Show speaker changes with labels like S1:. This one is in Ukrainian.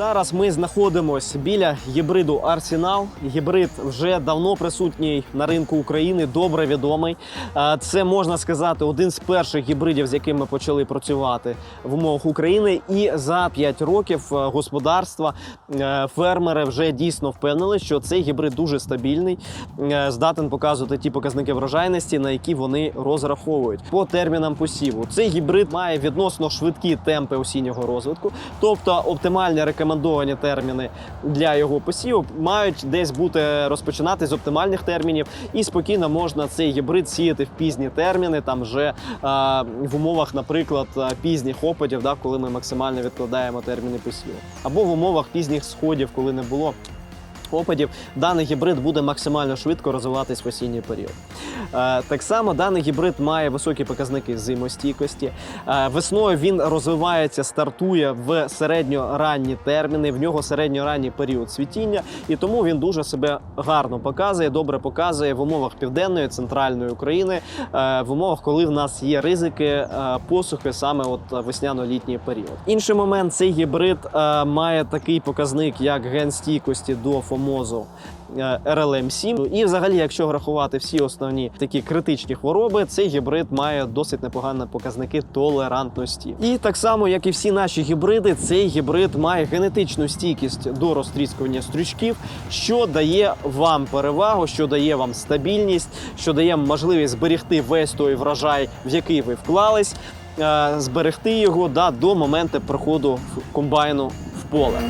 S1: Зараз ми знаходимося біля гібриду Арсенал. Гібрид вже давно присутній на ринку України, добре відомий. Е, Це можна сказати один з перших гібридів, з яким ми почали працювати в умовах України. І за 5 років е, господарства е, фермери вже дійсно впевнили, що цей гібрид дуже стабільний, здатен показувати ті показники врожайності, на які вони розраховують по термінам посіву. Цей гібрид має відносно швидкі темпи осіннього розвитку, тобто оптимальні рекомендовані терміни для його посіву мають десь бути розпочинати з оптимальних термінів, і спокійно можна цей гібрид сіяти в пізні терміни, там вже е, в умовах, наприклад, е, пізніх опадів, да, коли ми максимально відкладаємо терміни посіву, або в умовах пізніх сходів, коли не було. Опадів даний гібрид буде максимально швидко розвиватись в осінній період. Е, так само даний гібрид має високі показники зимостійкості. Е, весною він розвивається, стартує в середньоранні терміни. В нього середньоранній період цвітіння, і тому він дуже себе гарно показує, добре показує в умовах південної центральної України, е, в умовах, коли в нас є ризики посухи саме от весняно-літній період. Інший момент цей гібрид має такий показник, як ген стійкості до фомозу. RLM 7 і взагалі, якщо рахувати всі основні такі критичні хвороби, цей гібрид має досить непогані показники толерантності. І так само, як і всі наші гібриди, цей гібрид має генетичну стійкість до розтріскування стрючків, що дає вам перевагу, що дає вам стабільність, що дає можливість зберегти весь той врожай, в який ви вклались, е, зберегти його да, до моменту приходу в комбайну в поле.